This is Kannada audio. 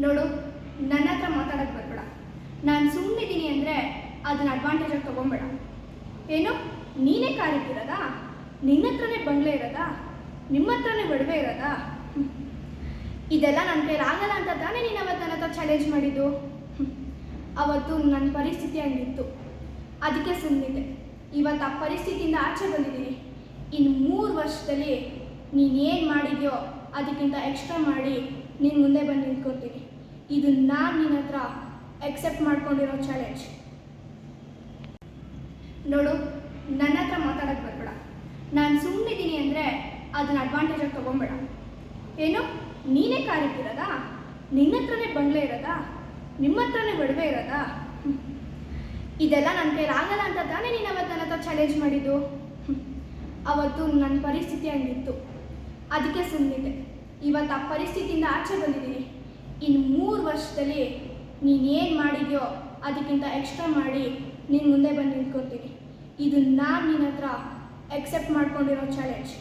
ನೋಡು, ನನ್ನ ಹತ್ರ ಮಾತಾಡೋಕ್ಕೆ ಬರಬೇಡ. ನಾನು ಸುಮ್ಮನಿದ್ದೀನಿ ಅಂದರೆ ಅದನ್ನ ಅಡ್ವಾಂಟೇಜಾಗಿ ತೊಗೊಂಬೇಡ. ಏನು? ನೀನೇ ಕಾರಿಟ್ಟಿರೋದಾ ನಿನ್ನ ಹತ್ರನೇ ಬಂಗ್ಲೆ ಇರೋದಾ? ನಿಮ್ಮ ಹತ್ರನೇ ಒಡವೆ ಇರೋದಾ? ಇದೆಲ್ಲ ನನ್ನ ಕೈಲಿ ಆಗಲ್ಲ ಅಂತ ತಾನೇ ನೀನು ಅವತ್ತು ನನ್ನ ಹತ್ರ ಚಾಲೆಂಜ್ ಮಾಡಿದ್ದು? ಅವತ್ತು ನನ್ನ ಪರಿಸ್ಥಿತಿ ಹಂಗಿತ್ತು. ಅದಕ್ಕೆ ಸುಮ್ಮನಿದ್ದೆ ಇವತ್ತು ಆ ಪರಿಸ್ಥಿತಿಯಿಂದ ಆಚೆ ಬಂದಿದ್ದೀನಿ. ಇನ್ನು ಮೂರು ವರ್ಷದಲ್ಲಿ ನೀನು ಏನು ಮಾಡಿದ್ಯೋ ಅದಕ್ಕಿಂತ ಎಕ್ಸ್ಟ್ರಾ ಮಾಡಿ ನೀನು ಮುಂದೆ ಬಂದು ನಿಂತ್ಕೊತೀನಿ. ಇದು ನಾನು ನಿನ್ನ ಹತ್ರ ಎಕ್ಸೆಪ್ಟ್ ಮಾಡ್ಕೊಂಡಿರೋ ಚಾಲೆಂಜ್ ನೋಡು, ನನ್ನ ಹತ್ರ ಮಾತಾಡೋಕ್ಕೆ ಬರಬೇಡ. ನಾನು ಸುಮ್ಮನಿದ್ದೀನಿ ಅಂದರೆ ಅದನ್ನ ಅಡ್ವಾಂಟೇಜಾಗಿ ತೊಗೊಂಬೇಡ. ಏನು? ನೀನೇ ಕಾರಿಟ್ಟಿರೋದಾ? ನಿನ್ನ ಹತ್ರನೇ ಬಂಗ್ಲೆ ಇರೋದಾ? ನಿಮ್ಮ ಹತ್ರನೇ ಒಡವೆ ಇರೋದಾ? ಇದೆಲ್ಲ ನನ್ನ ಕೈಲಿ ಆಗಲ್ಲ ಅಂತ ತಾನೇ ನೀನು ಅವತ್ತು ನನ್ನ ಹತ್ರ ಚಾಲೆಂಜ್ ಮಾಡಿದ್ದು? ಅವತ್ತು ನನ್ನ ಪರಿಸ್ಥಿತಿ ಹಂಗಿತ್ತು. ಅದಕ್ಕೆ ಸುಮ್ಮನಿದ್ದೆ ಇವತ್ತು ಆ ಪರಿಸ್ಥಿತಿಯಿಂದ ಆಚೆ ಬಂದಿದ್ದೀನಿ. ಇನ್ನು ಮೂರು ವರ್ಷದಲ್ಲಿ ನೀನೇನು ಮಾಡಿದ್ಯೋ ಅದಕ್ಕಿಂತ ಎಕ್ಸ್ಟ್ರಾ ಮಾಡಿ ನೀನು ಮುಂದೆ ಬಂದು ನಿಂತ್ಕೊತೀನಿ. ಇದು ನಾನು ನಿನ್ನ ಹತ್ರ ಎಕ್ಸೆಪ್ಟ್ ಮಾಡ್ಕೊಂಡಿರೋ ಚಾಲೆಂಜ್